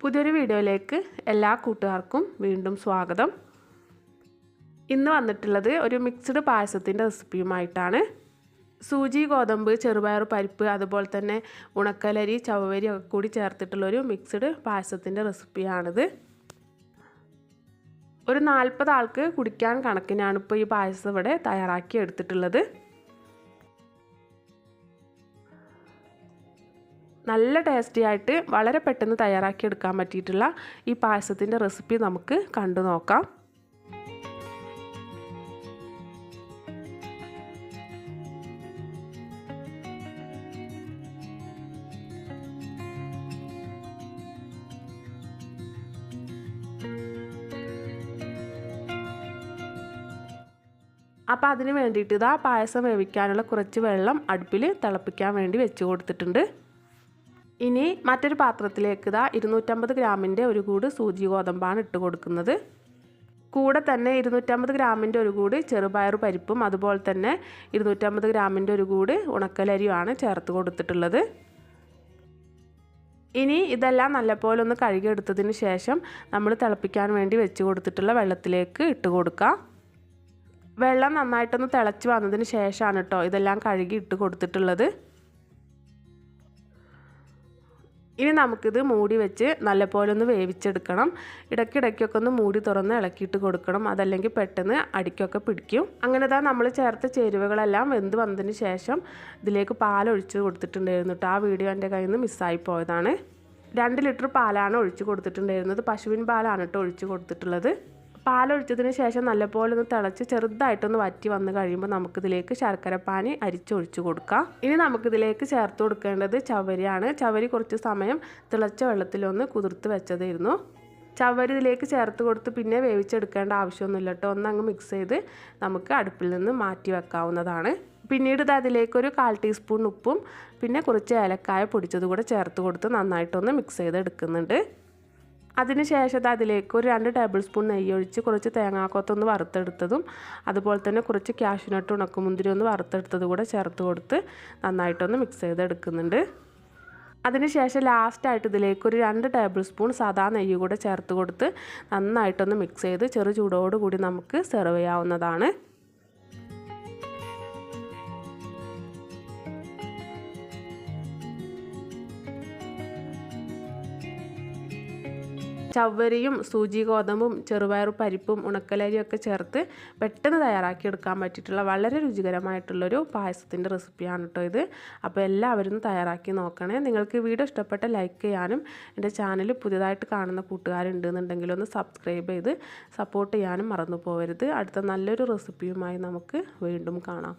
പുതിയൊരു വീഡിയോയിലേക്ക് എല്ലാ കൂട്ടുകാർക്കും വീണ്ടും സ്വാഗതം. ഇന്ന് വന്നിട്ടുള്ളത് ഒരു മിക്സ്ഡ് പായസത്തിന്റെ റെസിപ്പിയുമായിട്ടാണ് സൂചി ഗോതമ്പ് ചെറുപയർ പരിപ്പ് അതുപോലെ തന്നെ ഉണക്കലരി ചവവരി ഒക്കെ കൂടി ചേർത്തിട്ടുള്ളൊരു മിക്സ്ഡ് പായസത്തിന്റെ റെസിപ്പിയാണിത് ഒരു നാൽപ്പത് ആൾക്ക് കുടിക്കാൻ കണക്കിനാണ് ഇപ്പോൾ ഈ പായസം ഇവിടെ തയ്യാറാക്കി എടുത്തിട്ടുള്ളത്. നല്ല ടേസ്റ്റി ആയിട്ട് വളരെ പെട്ടെന്ന് തയ്യാറാക്കി എടുക്കാൻ പറ്റിയിട്ടുള്ള ഈ പായസത്തിന്റെ റെസിപ്പി നമുക്ക് കണ്ടു നോക്കാം. അപ്പോൾ അതിന് വേണ്ടിയിട്ട് ഇതാ പായസം വേവിക്കാനുള്ള കുറച്ച് വെള്ളം അടുപ്പിൽ തിളപ്പിക്കാൻ വേണ്ടി വെച്ച് കൊടുത്തിട്ടുണ്ട്. ഇനി മറ്റൊരു പാത്രത്തിലേക്ക് ഇതാ ഇരുന്നൂറ്റമ്പത് ഗ്രാമിന്റെ ഒരു കൂട് സൂചി ഗോതമ്പാണ് ഇട്ട് കൊടുക്കുന്നത്. കൂടെ തന്നെ ഇരുന്നൂറ്റമ്പത് ഗ്രാമിന്റെ ഒരു കൂട് ചെറുപയർ പരിപ്പും അതുപോലെ തന്നെ ഇരുന്നൂറ്റമ്പത് ഗ്രാമിന്റെ ഒരു കൂട് ഉണക്കലരിയുമാണ് ചേർത്ത് കൊടുത്തിട്ടുള്ളത്. ഇനി ഇതെല്ലാം നല്ലപോലെ ഒന്ന് കഴുകിയെടുത്തതിന് ശേഷം നമ്മൾ തിളപ്പിക്കാൻ വേണ്ടി വെച്ച് കൊടുത്തിട്ടുള്ള വെള്ളത്തിലേക്ക് ഇട്ട് കൊടുക്കാം. വെള്ളം നന്നായിട്ടൊന്ന് തിളച്ച് വന്നതിന് ശേഷമാണ് കേട്ടോ ഇതെല്ലാം കഴുകി ഇട്ട് കൊടുത്തിട്ടുള്ളത്. ഇനി നമുക്കിത് മൂടി വെച്ച് നല്ലപോലെ ഒന്ന് വേവിച്ചെടുക്കണം. ഇടയ്ക്കിടയ്ക്കൊക്കെ ഒന്ന് മൂടി തുറന്ന് ഇളക്കിയിട്ട് കൊടുക്കണം. അതല്ലെങ്കിൽ പെട്ടെന്ന് അടിക്കൊക്കെ പിടിക്കും. അങ്ങനെ താ നമ്മൾ ചേർത്ത ചേരുവകളെല്ലാം വെന്ത് വന്നതിന് ശേഷം ഇതിലേക്ക് പാലൊഴിച്ച് കൊടുത്തിട്ടുണ്ടായിരുന്നു കേട്ടോ ആ വീഡിയോ എന്റെ കയ്യിൽ നിന്ന് മിസ്സായി പോയതാണ്. രണ്ട് ലിറ്റർ പാലാണ് ഒഴിച്ച് കൊടുത്തിട്ടുണ്ടായിരുന്നത്. പശുവിൻ പാലാണ് കേട്ടോ ഒഴിച്ച് കൊടുത്തിട്ടുള്ളത്. പാലൊഴിച്ചതിന് ശേഷം നല്ലപോലെ ഒന്ന് തിളച്ച് ചെറുതായിട്ടൊന്ന് വറ്റി വന്ന് കഴിയുമ്പോൾ നമുക്കിതിലേക്ക് ശർക്കരപ്പാനി അരിച്ചൊഴിച്ചു കൊടുക്കാം. ഇനി നമുക്കിതിലേക്ക് ചേർത്ത് കൊടുക്കേണ്ടത് ചവരിയാണ്. ചവരി കുറച്ച് സമയം തിളച്ച വെള്ളത്തിലൊന്ന് കുതിർത്ത് വെച്ചതായിരുന്നു. ചവരി ഇതിലേക്ക് ചേർത്ത് കൊടുത്ത് പിന്നെ വേവിച്ചെടുക്കേണ്ട ആവശ്യമൊന്നുമില്ല കേട്ടോ. ഒന്ന് അങ്ങ് മിക്സ് ചെയ്ത് നമുക്ക് അടുപ്പിൽ നിന്ന് മാറ്റി വെക്കാവുന്നതാണ്. പിന്നീട് ഇത് അതിലേക്കൊരു കാൽ ടീസ്പൂൺ ഉപ്പും പിന്നെ കുറച്ച് ഏലക്കായ പൊടിച്ചത് കൂടെ ചേർത്ത് കൊടുത്ത് നന്നായിട്ടൊന്ന് മിക്സ് ചെയ്ത് എടുക്കുന്നുണ്ട് അതിനുശേഷം അതിലേക്ക് ഒരു രണ്ട് ടേബിൾ സ്പൂൺ നെയ്യ് ഒഴിച്ച് കുറച്ച് തേങ്ങാക്കൊത്തൊന്ന് വറുത്തെടുത്തതും അതുപോലെ തന്നെ കുറച്ച് ക്യാഷ്യൂനട്ട് ഉണക്കമുന്തിരി ഒന്ന് വറുത്തെടുത്തത് കൂടെ ചേർത്ത് കൊടുത്ത് നന്നായിട്ടൊന്ന് മിക്സ് ചെയ്തെടുക്കുന്നുണ്ട്. അതിനുശേഷം ലാസ്റ്റായിട്ട് ഇതിലേക്ക് ഒരു രണ്ട് ടേബിൾ സ്പൂൺ സാധാ നെയ്യ് കൂടെ ചേർത്ത് കൊടുത്ത് നന്നായിട്ടൊന്ന് മിക്സ് ചെയ്ത് ചെറു ചൂടോടുകൂടി നമുക്ക് സെർവ് ചെയ്യാവുന്നതാണ്. ചവ്വരിയും സൂചി ഗോതമ്പും ചെറുപയർ പരിപ്പും ഉണക്കലരിയും ഒക്കെ ചേർത്ത് പെട്ടെന്ന് തയ്യാറാക്കി എടുക്കാൻ പറ്റിയിട്ടുള്ള വളരെ രുചികരമായിട്ടുള്ളൊരു പായസത്തിന്റെ റെസിപ്പിയാണ് കേട്ടോ ഇത്. അപ്പോൾ എല്ലാവരും തയ്യാറാക്കി നോക്കണേ. നിങ്ങൾക്ക് വീഡിയോ ഇഷ്ടപ്പെട്ട ലൈക്ക് ചെയ്യാനും എന്റെ ചാനൽ പുതിയതായിട്ട് കാണുന്ന കൂട്ടുകാരുണ്ടെന്നുണ്ടെങ്കിൽ ഒന്ന് സബ്സ്ക്രൈബ് ചെയ്ത് സപ്പോർട്ട് ചെയ്യാനും മറന്നു പോകരുത് അടുത്ത നല്ലൊരു റെസിപ്പിയുമായി നമുക്ക് വീണ്ടും കാണാം.